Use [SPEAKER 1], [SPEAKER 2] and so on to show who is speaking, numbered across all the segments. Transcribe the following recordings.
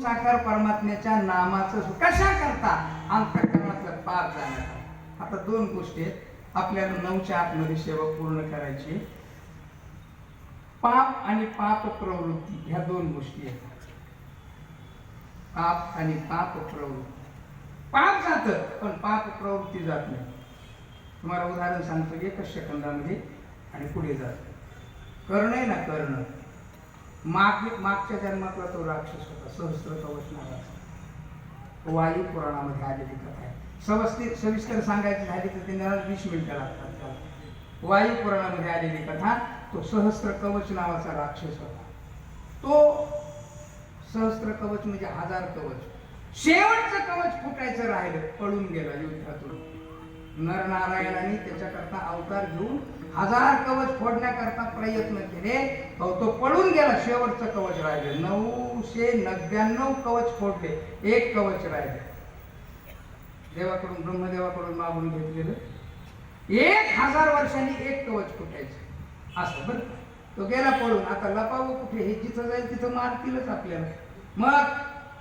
[SPEAKER 1] साकार परमात्म्याच्या नामाचं कशा करता अंतकरणाचं पार जाण्याचा. आता दोन गोष्टी आहेत. आपल्याला नऊच्या आतमध्ये सेवा पूर्ण करायची पाप आणि पाप प्रवृत्ती ह्या दोन गोष्टी आहेत. पाप आणि पाप प्रवृत्ती. पाप जात पण पाप प्रवृत्ती जात नाही. तुम्हाला उदाहरण सांगतो एकच सेकंदामध्ये आणि पुढे जातो. कर्ण आहे ना कर्ण. माग मागच्या जन्मातला तो राक्षस होता सहस्त्र कवच वायू पुराणामध्ये आलेली कथा आहे. सवस्ती सविस्तर सांगायची झाली तर ते मला वीस मिनिटं लागतात त्याला. वायू पुराणामध्ये आलेली कथा तो सहस्त्र कवच नावाचा राक्षस होता. तो सहस्त्र कवच म्हणजे हजार कवच. शेवटचं कवच फुटायचं राहिलं पळून गेला युद्धातून. नरनारायणाने त्याच्याकरता अवतार घेऊन हजार कवच फोडण्याकरता प्रयत्न केले. अहो, तो पळून गेला. शेवटचं कवच राहिले. नऊशे नव्याण्णव कवच फोडले. एक कवच राहिले. देवाकडून ब्रह्मदेवाकडून मागून घेतलेलं. एक हजार वर्षांनी एक कवच फुटायचं. असं बरं तो गेला पळून. आता लपावं कुठे? हे जिथं जाईल तिथं मारतीलच आपल्याला. मग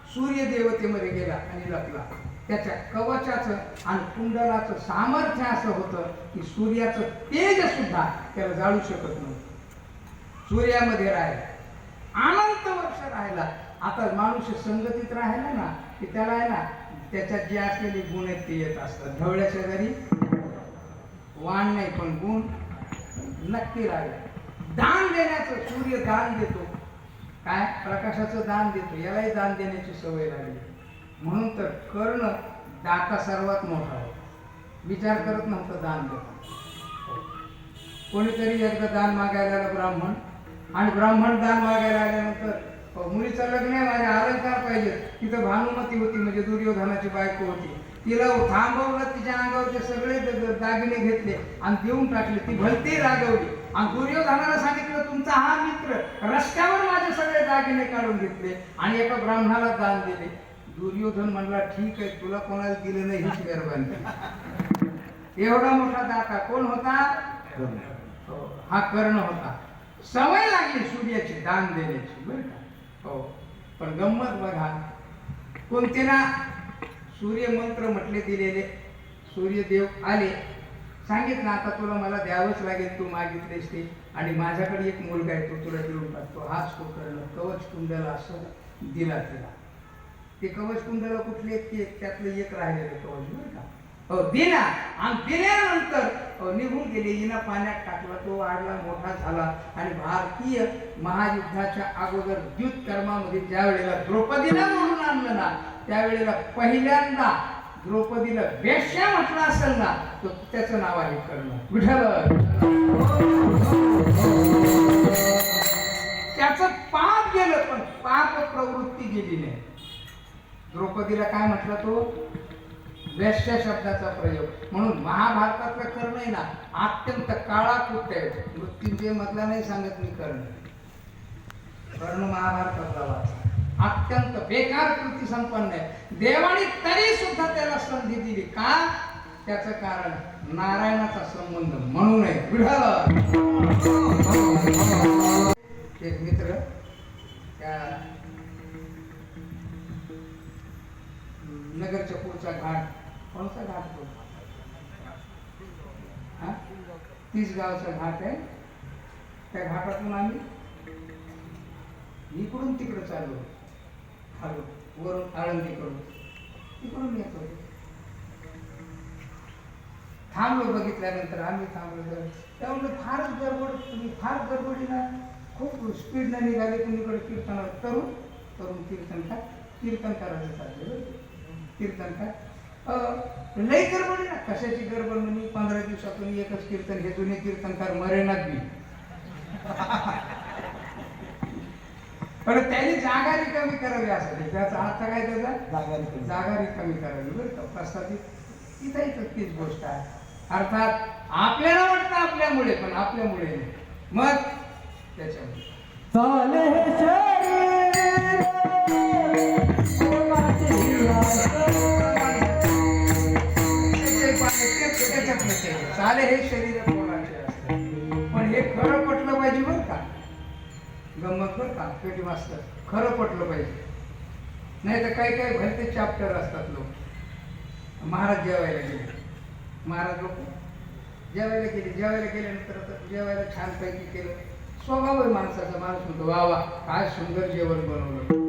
[SPEAKER 1] सूर्य देवतेमध्ये गेला आणि लपला. त्याच्या कवचाचं आणि कुंडलाचं सामर्थ्य असं होतं की सूर्याचं तेज सुद्धा त्याला जाळू शकत नव्हतं. सूर्यामध्ये राहिला. अनंत वर्ष राहिला. आता माणूस संगतीत राहिला ना की त्याला आहे ना त्याच्यात जे असलेले गुण आहेत ते येत असतात. ढवळ्याच्या घरी वाण नाही पण गुण नक्की राहिला. दान देण्याचं सूर्य दान देतो. काय? प्रकाशाचं दान देतो. यालाही दान देण्याची सवय लागली. म्हणून तर कर्ण दाता सर्वात मोठा होता. विचार करत नव्हतं दान देता. कोणीतरी एकदा दान मागायला आलं ब्राह्मण आणि ब्राह्मण दान मागायला आल्यानंतर मुलीचं लग्न आहे माझ्या अलंकार पाहिजे. तिथं भानुमती होती म्हणजे दुर्योधनाची बायको होती. तिला थांबवलं तिच्या अंगावरचे सगळे दागिने घेतले आणि देऊन टाकले. ती भलती रागवली. आणि दुर्योधनाला सांगितलं तुमचा हा मित्र रस्त्यावर माझे सगळे दागिने काढून घेतले आणि एका ब्राह्मणाला दान दिले. दुर्योधन म्हणला ठीक आहे तुला कोणाला दिलं नाही हीच मेहरबानी. एवढा मोठा दाता कोण होता? हो, हा कर्ण होता. सवय लागली सूर्याची दान देण्याची बरं का? हो पण गंमत बघा. कोणते ना सूर्य मंत्र म्हटले दिलेले सूर्यदेव आले सांगितलं आता तुला मला द्यावंच लागेल तू मागितलेस ते. आणि माझ्याकडे एक मुलगा आहे तो तुला देऊन टाकतो. हाच तो कर्ण कवच कुंडला असं दिला तिला. ते कवच कुंडला कुठले ते त्यातलं एक राहिलेलं कवच म्हणजे बरं का. हो दिला आणि दिल्यानंतर निघून गेले हिनं पाण्यात टाकला तो वाढला मोठा झाला. आणि भारतीय महायुद्धाच्या अगोदर युद्ध कर्मामध्ये ज्या वेळेला द्रौपदीला म्हणून आणलं ना त्यावेळेला पहिल्यांदा द्रौपदीला वेश्या म्हटलं असेल ना तर त्याचं नाव आहे कर्ण विठल त्याचं पाप गेलं पण पाप प्रवृत्ती गेली नाही. द्रौपदीला काय म्हटलं तो? वेश्या शब्दाचा प्रयोग. म्हणून महाभारतातलं कर्ण आहे ना अत्यंत काळा कुठे मृत्युंजय मधला नाही सांगत मी कर्ण. कर्ण महाभारतातला वाचा अत्यंत बेकार कृती संपन्न आहे. देवाने तरी सुद्धा त्याला संधी दिली का? त्याचं कारण नारायणाचा संबंध म्हणून आहे. विढळ एक मित्र त्या नगरच्या पुढचा घाट. कोणता घाट तो? तीस गावचा घाट आहे. त्या घाटातून आम्ही इकडून तिकडं चाललो. खालून वरून आळंदीकडून. तिकडून येतो. थांबलो बघितल्यानंतर आम्ही थांबलो. तर त्यामुळे फारच गडबड तुम्ही फार गडबडीनं खूप स्पीडनं निघाले. कुणीकडे कीर्तन तरुण तरुण कीर्तनकार कीर्तन करायचं चालले बरं का? कीर्तनकार अं, लई गडबडी ना? कशाची गडबड म्हणजे पंधरा दिवसातून एकच कीर्तन हे जुने कीर्तनकार मरेनात बी. पण त्यांनी जागा रिकामी करावी असेल त्याचा अर्थ काय त्याचा?
[SPEAKER 2] जागा रिकामी.
[SPEAKER 1] जागा रिकामी करावी. बरं का? प्रस्तावित इथं इथं तीच गोष्ट आहे. अर्थात आपल्याला वाटतं आपल्यामुळे पण आपल्यामुळे नाही. मग त्याच्यामुळे.
[SPEAKER 2] चाले सारे हे शरीर कोणाचे
[SPEAKER 1] असते? पण हे खरं पटलं पाहिजे बरं का? गमत बरं का? पेटी मास्तर खरं पटलं पाहिजे. नाही तर काही काही भलते चॅप्टर असतात लोक. महाराज जेवायला गेले. महाराज लोक जेवायला गेले. जेवायला गेल्यानंतर जेवायला छानपैकी केलं. स्वभाव आहे माणसाचा. माणूस म्हणतो वा वा काय सुंदर जेवण बनवलं.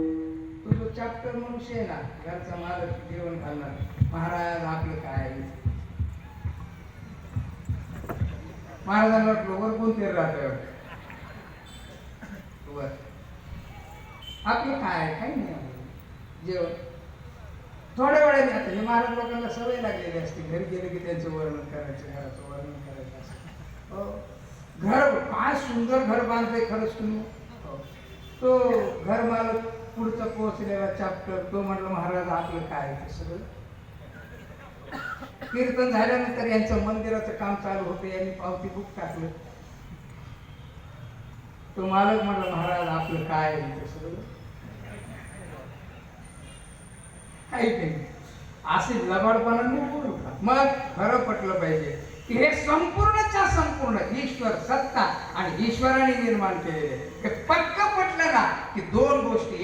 [SPEAKER 1] चॅप्टर मनुष्य आहे ना घरचा मालक जेवण घालणार महाराज आपलं काय? महाराजांना वाटलं वर कोणते राहत? वर. आपलं काय? काही नाही जेवण. थोड्या वेळाने आता हे महाराज लोकांना सवय लागलेली असते. घरी गेले की त्यांचं वर्णन करायचं घराचं वर्णन करायचं असं. हो. घर काय सुंदर घर बांधतंय खरंच तुम्ही? हो. तो घर मालक पुढचा पोहोचलेला चॅप्टर तो म्हटलं महाराज आपलं काय ते सगळं? कीर्तन झाल्यानंतर यांचं मंदिराचं काम चालू होतं यांनी पावती बुक टाकलं. तो मालक म्हटलं महाराज आपलं काय ते सगळं? काही नाही. असे लबाडपणाने बोलू मग खरं पटलं पाहिजे की हे संपूर्णच्या संपूर्ण ईश्वर सत्ता आणि ईश्वराने निर्माण केलेले हे पक्क पटलं ना की दोन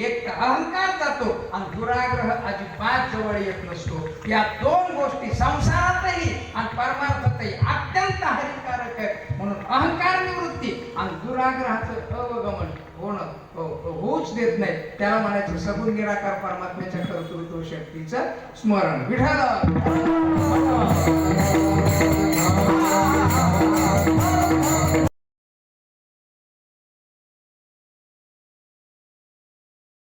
[SPEAKER 1] एक तर अहंकार जातो आणि दुराग्रह अजिबात जवळ येत नसतो. या दोन गोष्टी संसारातही आणि परमार्थातही अत्यंत हानिकारक आहे म्हणून अहंकार निवृत्ती आणि दुराग्रहाचं अवगमन होणं हो, हो, होऊच देत नाही. त्याला म्हणायचं सगुण निराकार परमात्म्याच्या कर्तृत्व शक्तीचं स्मरण. विठाला